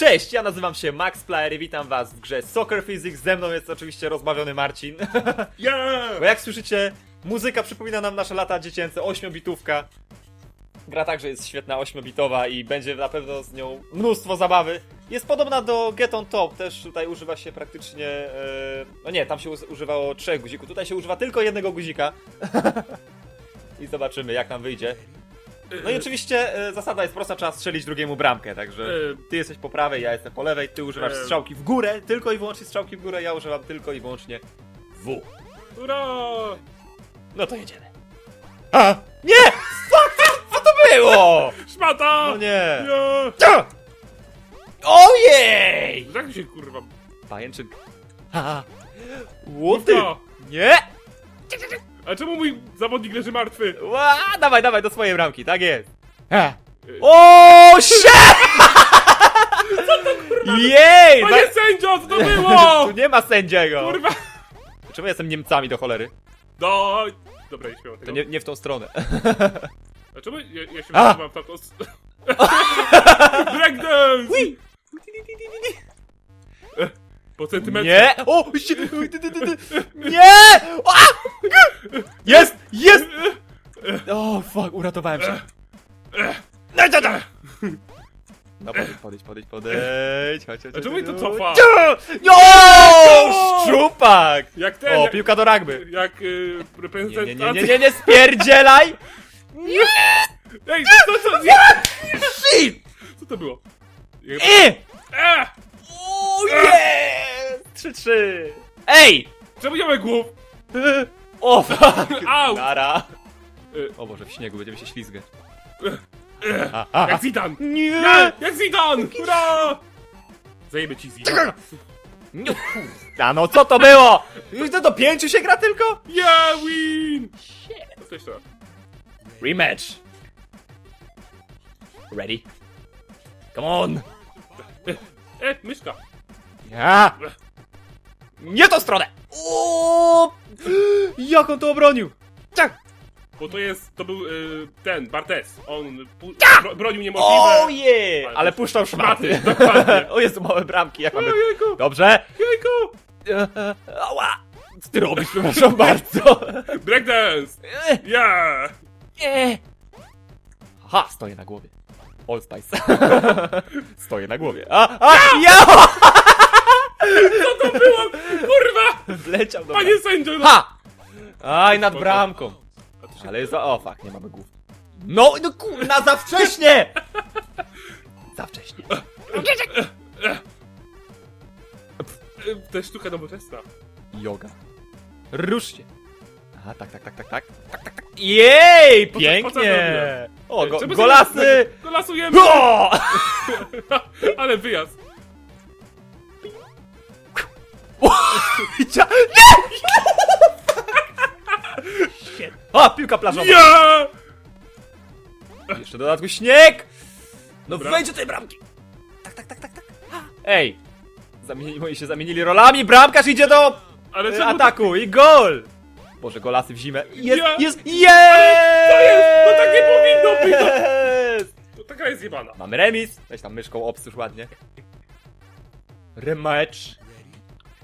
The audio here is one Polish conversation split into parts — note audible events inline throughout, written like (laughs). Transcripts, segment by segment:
Cześć, ja nazywam się Max Player i witam was w grze Soccer Physics. Ze mną jest oczywiście rozbawiony Marcin. (laughs) Yeah! Bo jak słyszycie, muzyka przypomina nam nasze lata dziecięce, 8-bitówka. Gra także jest świetna, 8-bitowa i będzie na pewno z nią mnóstwo zabawy. Jest podobna do Get on Top, też tutaj używa się praktycznie... e, No nie, tam się używało trzech guzików, tutaj się używa tylko jednego guzika. (laughs) I zobaczymy jak nam wyjdzie. No i oczywiście e, zasada jest prosta, trzeba strzelić drugiemu bramkę, także E. ty jesteś po prawej, ja jestem po lewej, ty używasz E. strzałki w górę, tylko i wyłącznie strzałki w górę, ja używam tylko i wyłącznie W. Ura! No to jedziemy. A! Nie! Fuck! Co to było? Szmata! No nie. Nie! Ta! Ojej! Jak się kurwa... Pajęczyk. Ha! Łoty! Kurwa! Nie! A czemu mój zawodnik leży martwy? Ła, dawaj, dawaj do swojej bramki, tak jest. Ha. O, się! (laughs) Jej! Panie za- sędzio, co to było? (laughs) Tu nie ma sędziego! Kurwa! Czemu ja jestem Niemcami do cholery? No... Dobra, nie śmiałem To tego. nie, nie w tą stronę. A czemu ja, ja się A! wysuwam w tamtą... s- (laughs) Breakdance! Po centymetrze. Nie! O! dy. Nie! A! Jest! Jest! O, fuck, uratowałem się. No, no, no. No, podejdź, podejdź, podejdź, podejdź. Chodź, chodź, A czemu chodź, mi to chodź. cofa? No! Szczupak! Jak ten... O, jak, piłka do rugby. jak y, Nie, nie, nie, nie, nie, nie spierdzielaj! Ej, co, co, nie! Shit! Co to było? Jak... E! E! Jest! 3-3. Ej! Czemu nie mam głów? (laughs) O, fuck! Au! Nara. Y, O Boże, w śniegu będziemy się ślizgać. A, a, a. Jak Zidane! Nie! Nie! Jak Zidane! Hurra! Zajemy ci Zidane. Nie, A no co to było? Już to do pięciu się gra tylko? Yeah, win! No to jeszcze raz. Rematch. Ready? Come on! E, myszka. Ja! Nie tą stronę! O! Jak on to obronił? Tak! Bo to jest, to był y, ten, Bartes. On pu- bro, bronił niemożliwe. Ojej! Ale puszczał szmaty. Szmaty, dokładnie. (laughs) O Jezu, małe bramki, jak mamy... Ojejku, Dobrze! jejku! (laughs) Ała! Co ty robisz, przepraszam bardzo? (laughs) Breakdance! Yeah! Nie! Aha, stoję na głowie. All Spice. stoję na głowie. A, a, ja! Co to było? Kurwa! Wleciał do Panie sędzio! No. Ha! Aj, nad bramką. Ale jest za... O, fuck, nie mamy głów. No, no kurna, za wcześnie! Za wcześnie. y, To jest sztuka nowoczesna. Yoga. Rusz się. Aha, tak, tak, tak, tak, tak. Tak, tak, tak. Jej, Po co- po co to pięknie! robiłem? O, go, golasy! Golasujemy! O! (laughs) Ale wyjazd. Cia- Nie! Shit. O, piłka plażowa. Yeah! Jeszcze w dodatku śnieg! No Dobra. wejdź do tej bramki! Tak, tak, tak, tak, tak. Ej! Zamienili, moi się zamienili rolami, bramkarz idzie do Ale e, czemu ataku i gol! Boże, golasy w zimę. Jest, Ja- jest, jest! co jest? No tak nie powinno być. Jest! To taka jest jebana. Mamy remis. Weź tam myszką obsłuż ładnie. Rematch.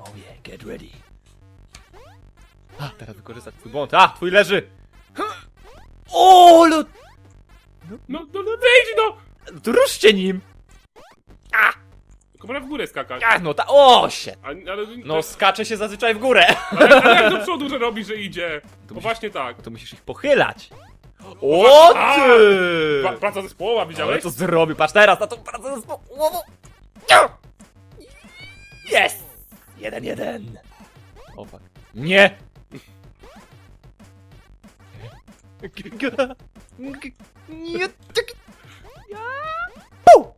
Oh yeah, get ready. A, teraz wykorzystać twój błąd. A, twój leży! O, no, No, no, no wyjdź no! to ruszcie nim! Tylko można w górę skakać. A, no ta, o, się! A, ale, No, skacze się zazwyczaj w górę. ale, ale jak do przodu, że robi, że idzie? No musisz- właśnie tak. To musisz ich pochylać. O, A! ty! Pra, praca zespołowa, Ale widziałeś? to zrobił, patrz teraz na tą pracę zespołu. Jest! Jeden, jeden. O, fuck. Nie! Nie, tak. Ja. Pu!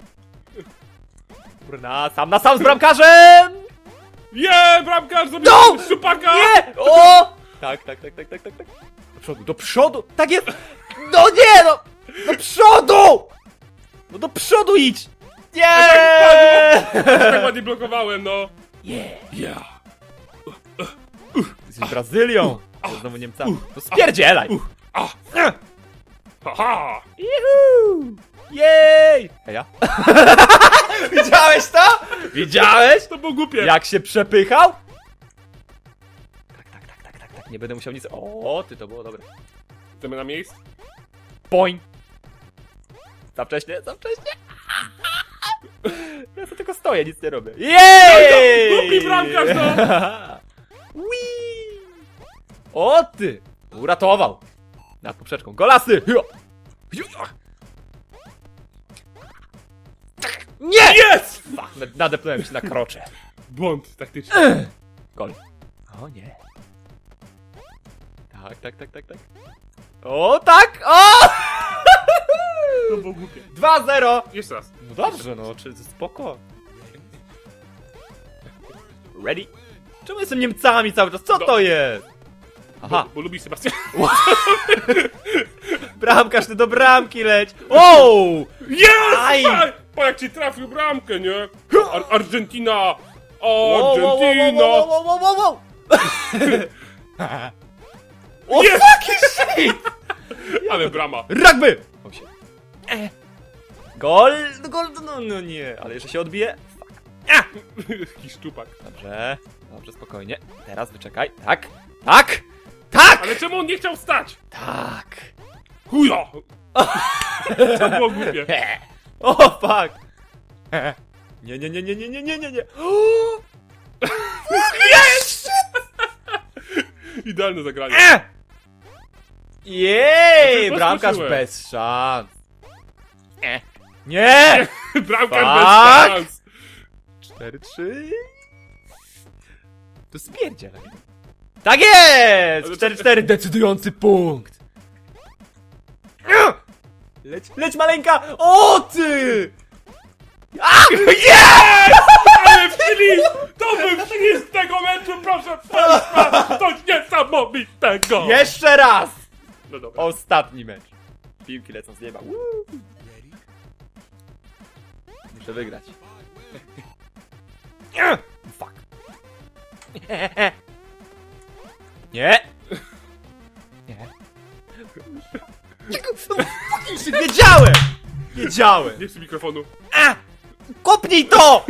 Kurna, sam na sam z bramkarzem! Je, bramkarz zrobił No! szczupaka! Nie! O! Tak, tak, tak, tak, tak, tak, tak. Do przodu, do przodu! Tak jest! No nie, no! Do przodu! No do przodu idź! Nie! Tak ładnie blokowałem, no. Yeah. Yeah. Jesteś Brazylią! Ja znowu Niemcami. No spierdzielaj! A, haha! Juhu! Jej! Heja! (laughs) Widziałeś to? Widziałeś? To było głupie. Jak się przepychał? Tak, tak, tak, tak, tak, tak. Nie będę musiał nic. O, ty to było dobre. Chcemy na miejsce? Poń! Za wcześnie, za wcześnie. Ja to tylko stoję, nic nie robię. Jej! Głupi bramkarz, no! (laughs) O ty! Uratował! Nad poprzeczką. Golasy! Hio! Hio! Nie! Jest! Fuck, nad- nadepnąłem się na krocze. Błąd taktyczny. Gol. O nie. Tak, tak, tak, tak, tak. O tak! O! To było głupie. 2-0! Jeszcze raz. No dobrze, no, czy spoko. Ready? Czemu jestem Niemcami cały czas? Co to jest? Aha, Bo, bo lubi Sebastian. (laughs) bramkarz, ty do bramki leć! (laughs) O! Jest! Aj! Aj! Po jak ci trafił bramkę, nie? Ar Argentina! Wow, wow, wow, wow, Argentina! wow, wow, wow, wow, wow. (laughs) O Jest! fucking shit! Ale brama. Rugby! E. Gol, gol, no, no nie, ale jeszcze się odbije. Fuck. (laughs) A! Jakiś szczupak. Dobrze, dobrze, spokojnie. Teraz wyczekaj. Tak, tak, tak, Ale czemu on nie chciał stać? tak. Chuja! (laughs) To było głupie. He. O, fuck. He. Nie, nie, nie, nie, nie, nie, nie, nie, nie. (gasps) O! Jest! Idealne zagranie. E! Jej! Bramkarz bez szans. E. Nie! (laughs) Bramkarz Fuck! bez szans. 4-3. To spierdzielaj. Tak jest! Ale to- 4-4, decydujący punkt. Leć, leć maleńka! O ty! A, nie! Ale wtedy! To był finish tego meczu, proszę państwa! Coś niesamowitego! Jeszcze raz! No dobra. Ostatni mecz. Piłki lecą z nieba. Woo! Muszę wygrać. (laughs) Fuck. (laughs) Nie! Nie. Fucking shit, Wiedziałem! Wiedziałem! Nie chcę mikrofonu. A! Kopnij to!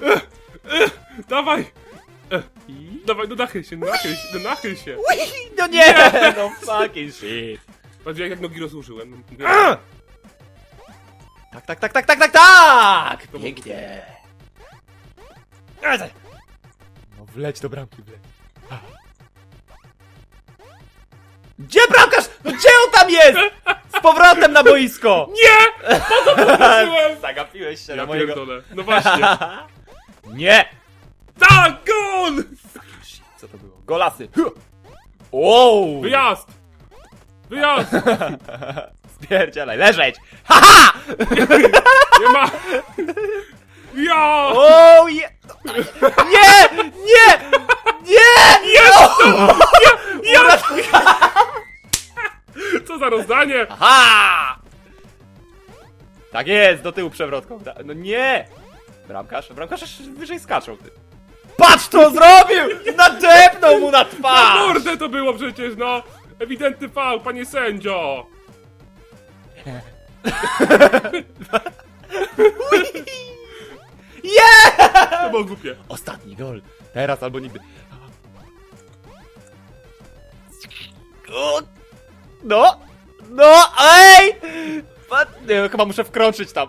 (laughs) Dawaj! Dawaj, no nachyl się, no nachyl się, no nachyl się. Ui, No nie! No fucking shit. Patrz jak nogi rozłożyłem. A! Tak, tak, tak, tak, tak, tak, tak! Pięknie. No wleć do bramki, wleć. Gdzie bramkarz? No gdzie on tam jest? Z powrotem na boisko! (laughs) Nie! Po co podskoczyłem? (laughs) Zagapiłeś się na Ja mojego... pierdolę. No właśnie. (laughs) Nie! Tak, gol! Co to było? Golasy! Wow! Wyjazd! Wyjazd! Spierdzielaj, leżeć! Haha! Nie ma! Ja! O, je... Nie! Nie! Nie! Jest! Ja! Co za rozdanie! Aha! Tak jest, do tyłu przewrotką. Da- No nie! Bramkarz, bramkarz aż wyżej skaczą, ty. Patrz, to zrobił! Nadepnął mu na Na twarz! mordę to było przecież, no! Ewidentny fał, panie sędzio! Yeah! (laughs) To było głupie. Ostatni gol. Teraz albo nigdy. O! No! No! Ej! Pat... Nie, chyba muszę wkroczyć tam.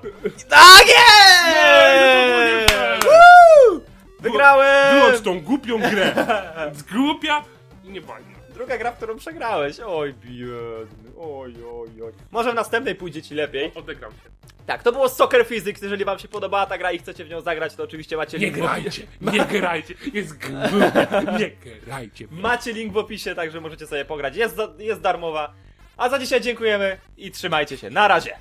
Tak jest! Nie, no to było nie. Woo! Wygrałem! Wyłącz tą głupią grę! (laughs) Głupia i niefajna. Druga gra, w którą przegrałeś. Oj, biedny. Oj, oj, oj. Może w następnej pójdzie ci lepiej. Odegram się. Tak, to było Soccer Physics. Jeżeli wam się podobała ta gra i chcecie w nią zagrać, to oczywiście macie Nie link w opisie. grajcie, nie (laughs) grajcie, jest głupia, nie grajcie. Macie link w opisie, także możecie sobie pograć. Jest, za- jest darmowa. A za dzisiaj dziękujemy i trzymajcie się. Na razie.